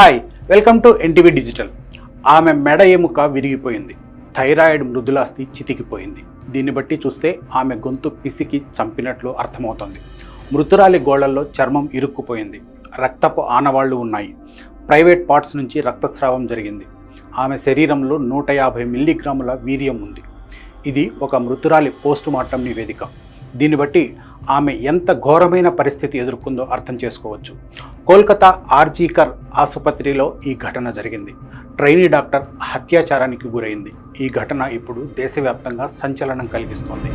Hi welcome to NTV digital ఆమె మెడ ఎముక విరిగిపోయింది. థైరాయిడ్ మృదులాస్థి చితికిపోయింది. దీన్ని బట్టి చూస్తే ఆమె గొంతు పిసికి చంపినట్లు అర్థమవుతోంది. మృతురాలి గోళ్ళలో చర్మం ఇరుక్కుపోయింది. రక్తపు ఆనవాళ్ళు ఉన్నాయి. ప్రైవేట్ పార్ట్స్ నుంచి రక్తస్రావం జరిగింది. ఆమె శరీరంలో నూట యాభై మిల్లీగ్రాముల వీర్యం ఉంది. ఇది ఒక మృతురాలి పోస్టుమార్టం నివేదిక. దీన్ని బట్టి ఆమె ఎంత ఘోరమైన పరిస్థితి ఎదుర్కొందో అర్థం చేసుకోవచ్చు. కోల్కతా ఆర్జీకర్ ఆసుపత్రిలో ఈ ఘటన జరిగింది. ట్రైనీ డాక్టర్ హత్యాచారానికి గురైంది. ఈ ఘటన ఇప్పుడు దేశవ్యాప్తంగా సంచలనం కలిగిస్తోంది.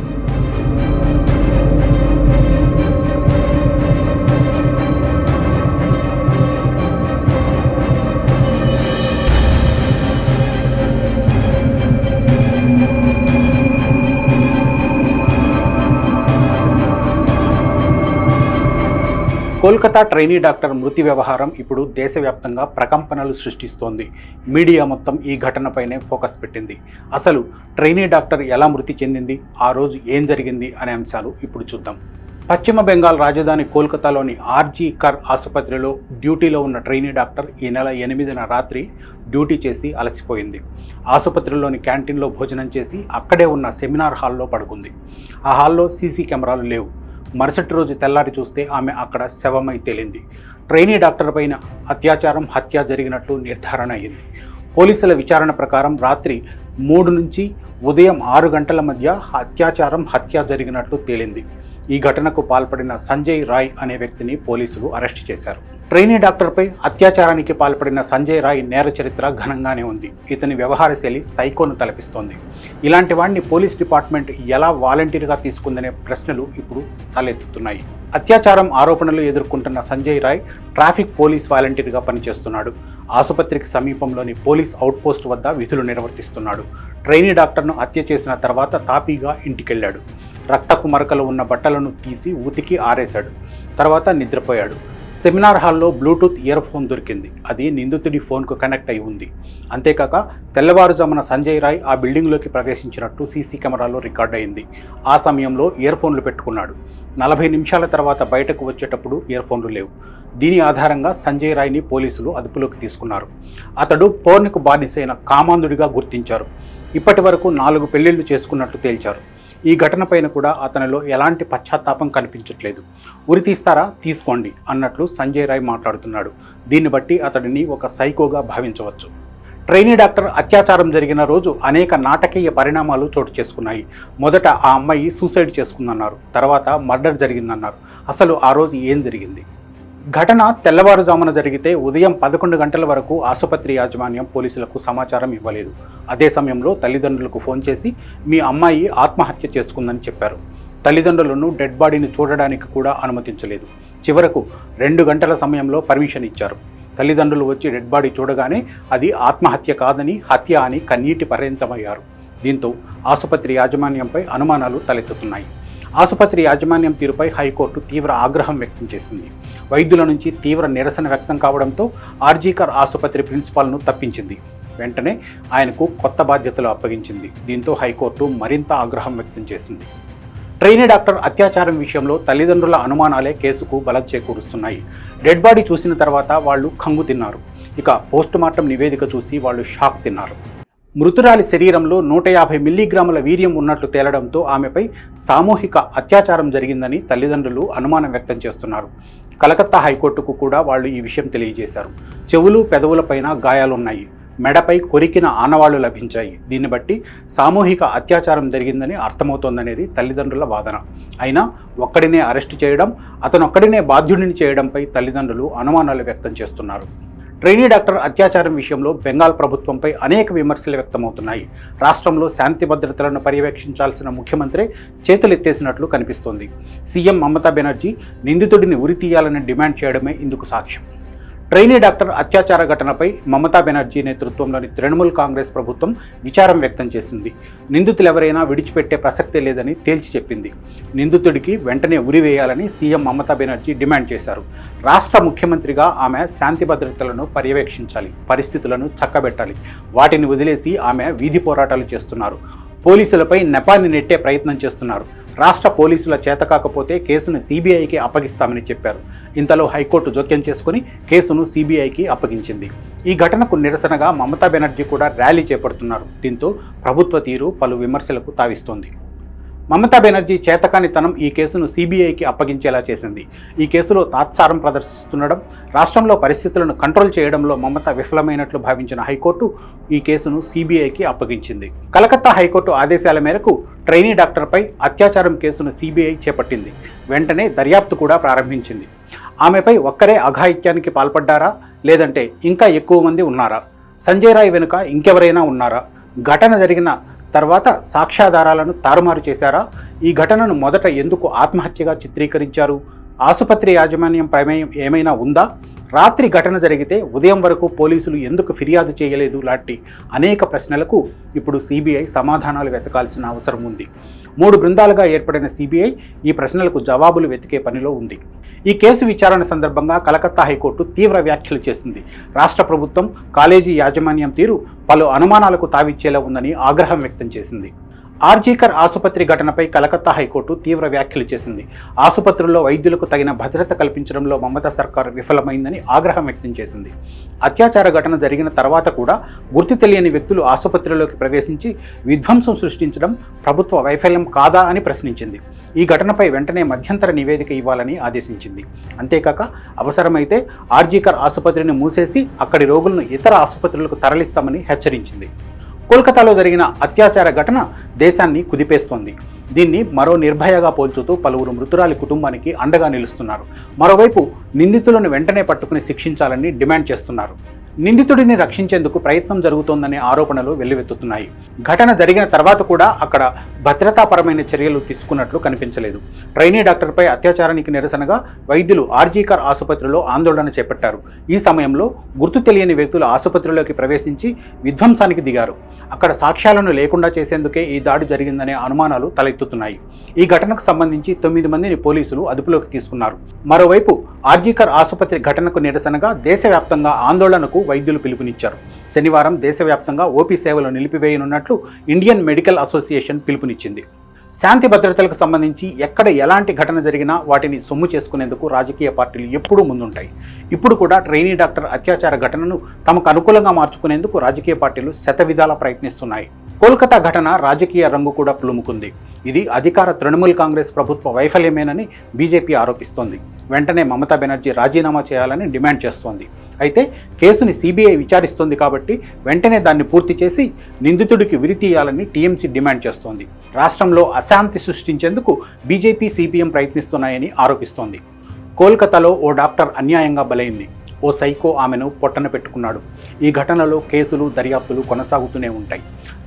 కోల్కతా ట్రైనీ డాక్టర్ మృతి వ్యవహారం ఇప్పుడు దేశవ్యాప్తంగా ప్రకంపనలు సృష్టిస్తోంది. మీడియా మొత్తం ఈ ఘటనపైనే ఫోకస్ పెట్టింది. అసలు ట్రైనీ డాక్టర్ ఎలా మృతి చెందింది? ఆ రోజు ఏం జరిగింది? అనే అంశాలు ఇప్పుడు చూద్దాం. పశ్చిమ బెంగాల్ రాజధాని కోల్కతాలోని ఆర్జీ కర్ ఆసుపత్రిలో డ్యూటీలో ఉన్న ట్రైనీ డాక్టర్ ఈ నెల ఎనిమిదిన రాత్రి డ్యూటీ చేసి అలసిపోయింది. ఆసుపత్రిలోని క్యాంటీన్లో భోజనం చేసి అక్కడే ఉన్న సెమినార్ హాల్లో పడుకుంది. ఆ హాల్లో సీసీ కెమెరాలు లేవు. మరుసటి రోజు తెల్లారి చూస్తే ఆమె అక్కడ శవమై తేలింది. ట్రైనీ డాక్టర్ పైన అత్యాచారం హత్య జరిగినట్లు నిర్ధారణ అయింది. పోలీసుల విచారణ ప్రకారం రాత్రి మూడు నుంచి ఉదయం ఆరు గంటల మధ్య అత్యాచారం హత్య జరిగినట్లు తేలింది. ఈ ఘటనకు పాల్పడిన సంజయ్ రాయ్ అనే వ్యక్తిని పోలీసులు అరెస్ట్ చేశారు. ట్రైనీ డాక్టర్పై అత్యాచారానికి పాల్పడిన సంజయ్ రాయ్ నేర చరిత్ర ఘనంగానే ఉంది. ఇతని వ్యవహార శైలి సైకోను తలపిస్తోంది. ఇలాంటి వాడిని పోలీస్ డిపార్ట్మెంట్ ఎలా వాలంటీర్గా తీసుకుందనే ప్రశ్నలు ఇప్పుడు తలెత్తుతున్నాయి. అత్యాచారం ఆరోపణలు ఎదుర్కొంటున్న సంజయ్ రాయ్ ట్రాఫిక్ పోలీస్ వాలంటీర్గా పనిచేస్తున్నాడు. ఆసుపత్రికి సమీపంలోని పోలీస్ అవుట్పోస్ట్ వద్ద విధులు నిర్వర్తిస్తున్నాడు. ట్రైనీ డాక్టర్ను హత్య చేసిన తర్వాత తాపీగా ఇంటికెళ్ళాడు. రక్తపు మరకలు ఉన్న బట్టలను తీసి ఉతికి ఆరేశాడు. తర్వాత నిద్రపోయాడు. సెమినార్ హాల్లో బ్లూటూత్ ఇయర్ ఫోన్ దొరికింది. అది నిందితుడి ఫోన్కు కనెక్ట్ అయి ఉంది. అంతేకాక తెల్లవారుజామున సంజయ్ రాయ్ ఆ బిల్డింగ్లోకి ప్రవేశించినట్టు సీసీ కెమెరాలో రికార్డ్ అయింది. ఆ సమయంలో ఇయర్ ఫోన్లు పెట్టుకున్నాడు. నలభై నిమిషాల తర్వాత బయటకు వచ్చేటప్పుడు ఇయర్ ఫోన్లు లేవు. దీని ఆధారంగా సంజయ్ రాయ్ని పోలీసులు అదుపులోకి తీసుకున్నారు. అతడు పోర్నికు బానిసైన కామాంధుడిగా గుర్తించారు. ఇప్పటి వరకు నాలుగు పెళ్ళిళ్ళు చేసుకున్నట్టు తేల్చారు. ఈ ఘటనపైన కూడా అతనిలో ఎలాంటి పశ్చాత్తాపం కనిపించట్లేదు. ఉరి తీస్తారా? తీసుకోండి అన్నట్లు సంజయ్ రాయ్ మాట్లాడుతున్నాడు. దీన్ని బట్టి అతడిని ఒక సైకోగా భావించవచ్చు. ట్రైనీ డాక్టర్ అత్యాచారం జరిగిన రోజు అనేక నాటకీయ పరిణామాలు చోటు చేసుకున్నాయి. మొదట ఆ అమ్మాయి సూసైడ్ చేసుకుందన్నారు. తర్వాత మర్డర్ జరిగిందన్నారు. అసలు ఆ రోజు ఏం జరిగింది? ఘటన తెల్లవారుజామున జరిగితే ఉదయం పదకొండు గంటల వరకు ఆసుపత్రి యాజమాన్యం పోలీసులకు సమాచారం ఇవ్వలేదు. అదే సమయంలో తల్లిదండ్రులకు ఫోన్ చేసి మీ అమ్మాయి ఆత్మహత్య చేసుకుందని చెప్పారు. తల్లిదండ్రులను డెడ్ బాడీని చూడడానికి కూడా అనుమతించలేదు. చివరకు రెండు గంటల సమయంలో పర్మిషన్ ఇచ్చారు. తల్లిదండ్రులు వచ్చి డెడ్ బాడీ చూడగానే అది ఆత్మహత్య కాదని హత్య అని కన్నీటి పర్యంతమయ్యారు. దీంతో ఆసుపత్రి యాజమాన్యంపై అనుమానాలు తలెత్తుతున్నాయి. ఆసుపత్రి యాజమాన్యం తీరుపై హైకోర్టు తీవ్ర ఆగ్రహం వ్యక్తం చేసింది. వైద్యుల నుంచి తీవ్ర నిరసన వ్యక్తం కావడంతో ఆర్జీకర్ ఆసుపత్రి ప్రిన్సిపాల్ను తప్పించింది. వెంటనే ఆయనకు కొత్త బాధ్యతలు అప్పగించింది. దీంతో హైకోర్టు మరింత ఆగ్రహం వ్యక్తం చేసింది. ట్రైనీ డాక్టర్ అత్యాచారం విషయంలో తల్లిదండ్రుల అనుమానాలే కేసుకు బలం చేకూరుస్తున్నాయి. డెడ్ బాడీ చూసిన తర్వాత వాళ్ళు కంగు తిన్నారు. ఇక పోస్టుమార్టం నివేదిక చూసి వాళ్ళు షాక్ తిన్నారు. మృతురాలి శరీరంలో నూట యాభై మిల్లీగ్రాముల వీర్యం ఉన్నట్లు తేలడంతో ఆమెపై సామూహిక అత్యాచారం జరిగిందని తల్లిదండ్రులు అనుమానం వ్యక్తం చేస్తున్నారు. కలకత్తా హైకోర్టుకు కూడా వాళ్ళు ఈ విషయం తెలియజేశారు. చెవులు పెదవులపైన గాయాలున్నాయి. మెడపై కొరికిన ఆనవాళ్ళు లభించాయి. దీన్ని బట్టి సామూహిక అత్యాచారం జరిగిందని అర్థమవుతోందనేది తల్లిదండ్రుల వాదన. అయినా ఒక్కడినే అరెస్టు చేయడం అతనొక్కడినే బాధ్యుడిని చేయడంపై తల్లిదండ్రులు అనుమానాలు వ్యక్తం చేస్తున్నారు. ట్రైనీ డాక్టర్ అత్యాచారం విషయంలో బెంగాల్ ప్రభుత్వంపై అనేక విమర్శలు వ్యక్తమవుతున్నాయి. రాష్ట్రంలో శాంతి భద్రతలను పర్యవేక్షించాల్సిన ముఖ్యమంత్రి చేతులెత్తేసినట్లు కనిపిస్తోంది. సీఎం మమతా బెనర్జీ నిందితుడిని ఉరి తీయాలని డిమాండ్ చేయడమే ఇందుకు సాక్ష్యం. ట్రైనీ డాక్టర్ అత్యాచార ఘటనపై మమతా బెనర్జీ నేతృత్వంలోని తృణమూల్ కాంగ్రెస్ ప్రభుత్వం విచారం వ్యక్తం చేసింది. నిందితులు ఎవరైనా విడిచిపెట్టే ప్రసక్తే లేదని తేల్చి చెప్పింది. నిందితుడికి వెంటనే ఉరివేయాలని సీఎం మమతా బెనర్జీ డిమాండ్ చేశారు. రాష్ట్ర ముఖ్యమంత్రిగా ఆమె శాంతి భద్రతలను పర్యవేక్షించాలి పరిస్థితులను చక్కబెట్టాలి వాటిని వదిలేసి ఆమె వీధి పోరాటాలు చేస్తున్నారు. పోలీసులపై నెపాన్ని నెట్టే ప్రయత్నం చేస్తున్నారు. రాష్ట్ర పోలీసుల చేత కాకపోతే కేసును సీబీఐకి అప్పగిస్తామని చెప్పారు. ఇంతలో హైకోర్టు జోక్యం చేసుకుని కేసును సీబీఐకి అప్పగించింది. ఈ ఘటనకు నిరసనగా మమతా బెనర్జీ కూడా ర్యాలీ చేపడుతున్నారు. దీంతో ప్రభుత్వ తీరు పలు విమర్శలకు తావిస్తోంది. మమతా బెనర్జీ చేతకానితనం ఈ కేసును సిబిఐకి అప్పగించేలా చేసింది. ఈ కేసులో తాత్సారం ప్రదర్శిస్తుండడం రాష్ట్రంలో పరిస్థితులను కంట్రోల్ చేయడంలో మమత విఫలమైనట్లు భావించిన హైకోర్టు ఈ కేసును సిబిఐకి అప్పగించింది. కలకత్తా హైకోర్టు ఆదేశాల మేరకు ట్రైనీ డాక్టర్పై అత్యాచారం కేసును సిబిఐ చేపట్టింది. వెంటనే దర్యాప్తు కూడా ప్రారంభించింది. ఆమెపై ఒక్కరే అఘాయిత్యానికి పాల్పడ్డారా? లేదంటే ఇంకా ఎక్కువ మంది ఉన్నారా? సంజయ్ రాయ్ వెనుక ఇంకెవరైనా ఉన్నారా? ఘటన జరిగిన తర్వాత సాక్ష్యాధారాలను తారుమారు చేశారా? ఈ ఘటనను మొదట ఎందుకు ఆత్మహత్యగా చిత్రీకరించారు? ఆసుపత్రి యాజమాన్యం ప్రమేయం ఏమైనా ఉందా? రాత్రి ఘటన జరిగితే ఉదయం వరకు పోలీసులు ఎందుకు ఫిర్యాదు చేయలేదు లాంటి అనేక ప్రశ్నలకు ఇప్పుడు సిబిఐ సమాధానాలు వెతకాల్సిన అవసరం ఉంది. మూడు బృందాలుగా ఏర్పడిన సిబిఐ ఈ ప్రశ్నలకు జవాబులు వెతికే పనిలో ఉంది. ఈ కేసు విచారణ సందర్భంగా కలకత్తా హైకోర్టు తీవ్ర వ్యాఖ్యలు చేసింది. రాష్ట్ర ప్రభుత్వం కాలేజీ యాజమాన్యం తీరు పలు అనుమానాలకు తావిచ్చేలా ఉందని ఆగ్రహం వ్యక్తం చేసింది. ఆర్జీకర్ ఆసుపత్రి ఘటనపై కలకత్తా హైకోర్టు తీవ్ర వ్యాఖ్యలు చేసింది. ఆసుపత్రుల్లో వైద్యులకు తగిన భద్రత కల్పించడంలో మమతా సర్కార్ విఫలమైందని ఆగ్రహం వ్యక్తం చేసింది. అత్యాచార ఘటన జరిగిన తర్వాత కూడా గుర్తు తెలియని వ్యక్తులు ఆసుపత్రిలోకి ప్రవేశించి విధ్వంసం సృష్టించడం ప్రభుత్వ వైఫల్యం కాదా అని ప్రశ్నించింది. ఈ ఘటనపై వెంటనే మధ్యంతర నివేదిక ఇవ్వాలని ఆదేశించింది. అంతేకాక అవసరమైతే ఆర్జీకర్ ఆసుపత్రిని మూసేసి అక్కడి రోగులను ఇతర ఆసుపత్రులకు తరలిస్తామని హెచ్చరించింది. కోల్కతాలో జరిగిన అత్యాచార ఘటన దేశాన్ని కుదిపేస్తోంది. దీన్ని మరో నిర్భయగా పోల్చుతూ పలువురు మృతురాలి కుటుంబానికి అండగా నిలుస్తున్నారు. మరోవైపు నిందితులను వెంటనే పట్టుకుని శిక్షించాలని డిమాండ్ చేస్తున్నారు. నిందితుడిని రక్షించేందుకు ప్రయత్నం జరుగుతోందనే ఆరోపణలు వెల్లువెత్తుతున్నాయి. ఘటన జరిగిన తర్వాత కూడా అక్కడ భద్రతాపరమైన చర్యలు తీసుకున్నట్లు కనిపించలేదు. ట్రైనీ డాక్టర్పై అత్యాచారానికి నిరసనగా వైద్యులు ఆర్జీకర్ ఆసుపత్రిలో ఆందోళన చేపట్టారు. ఈ సమయంలో గుర్తు తెలియని వ్యక్తులు ఆసుపత్రిలోకి ప్రవేశించి విధ్వంసానికి దిగారు. అక్కడ సాక్ష్యాలను లేకుండా చేసేందుకే ఈ దాడి జరిగిందనే అనుమానాలు తలెత్తుతున్నాయి. ఈ ఘటనకు సంబంధించి తొమ్మిది మందిని పోలీసులు అదుపులోకి తీసుకున్నారు. మరోవైపు ఆర్జీకర్ ఆసుపత్రి ఘటనకు నిరసనగా దేశవ్యాప్తంగా ఆందోళనకు వైద్యులు పిలుపునిచ్చారు. శనివారం దేశవ్యాప్తంగా ఓపీ సేవలు నిలిపివేయనున్నట్లు ఇండియన్ మెడికల్ అసోసియేషన్ పిలుపునిచ్చింది. శాంతి భద్రతలకు సంబంధించి ఎక్కడ ఎలాంటి ఘటన జరిగినా వాటిని సొమ్ము చేసుకునేందుకు రాజకీయ పార్టీలు ఎప్పుడూ ముందుంటాయి. ఇప్పుడు కూడా ట్రైనీ డాక్టర్ అత్యాచార ఘటనను తమకు అనుకూలంగా మార్చుకునేందుకు రాజకీయ పార్టీలు శతవిధాల ప్రయత్నిస్తున్నాయి. కోల్కతా ఘటన రాజకీయ రంగు కూడా పులుముకుంది. ఇది అధికార తృణమూల్ కాంగ్రెస్ ప్రభుత్వ వైఫల్యమేనని బీజేపీ ఆరోపిస్తోంది. వెంటనే మమతా బెనర్జీ రాజీనామా చేయాలని డిమాండ్ చేస్తోంది. అయితే కేసుని సిబిఐ విచారిస్తోంది కాబట్టి వెంటనే దాన్ని పూర్తి చేసి నిందితుడికి విరి తీయాలని టీఎంసీ డిమాండ్ చేస్తోంది. రాష్ట్రంలో అశాంతి సృష్టించేందుకు బీజేపీ సిపిఎం ప్రయత్నిస్తున్నాయని ఆరోపిస్తోంది. కోల్కతాలో ఓ డాక్టర్ అన్యాయంగా బలైంది. ఓ సైకో ఆమెను పొట్టన పెట్టుకున్నాడు. ఈ ఘటనలో కేసులు దర్యాప్తులు కొనసాగుతూనే ఉంటాయి.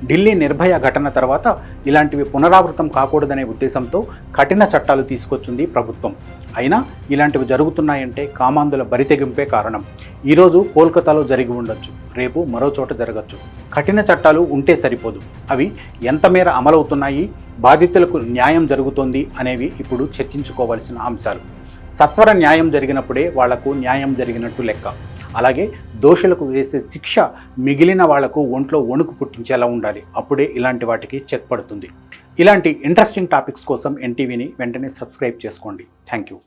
ఢిల్లీ నిర్భయ ఘటన తర్వాత ఇలాంటివి పునరావృతం కాకూడదనే ఉద్దేశంతో కఠిన చట్టాలు తీసుకొచ్చింది ప్రభుత్వం. అయినా ఇలాంటివి జరుగుతున్నాయంటే కామాందుల బరితెగింపే కారణం. ఈరోజు కోల్కతాలో జరిగి ఉండొచ్చు. రేపు మరో చోట జరగచ్చు. కఠిన చట్టాలు ఉంటే సరిపోదు. అవి ఎంత మేర అమలవుతున్నాయి బాధితులకు న్యాయం జరుగుతోంది అనేవి ఇప్పుడు చర్చించుకోవాల్సిన అంశాలు. సత్వర న్యాయం జరిగినప్పుడే వాళ్ళకు న్యాయం జరిగినట్టు లెక్క. అలాగే దోషులకు వేసే శిక్ష మిగిలిన వాళ్ళకు ఒంట్లో వణుకు పుట్టించేలా ఉండాలి. అప్పుడే ఇలాంటి వాటికి చెక్ పడుతుంది. ఇలాంటి ఇంట్రెస్టింగ్ టాపిక్స్ కోసం ఎన్టీవీని వెంటనే సబ్స్క్రైబ్ చేసుకోండి. Thank you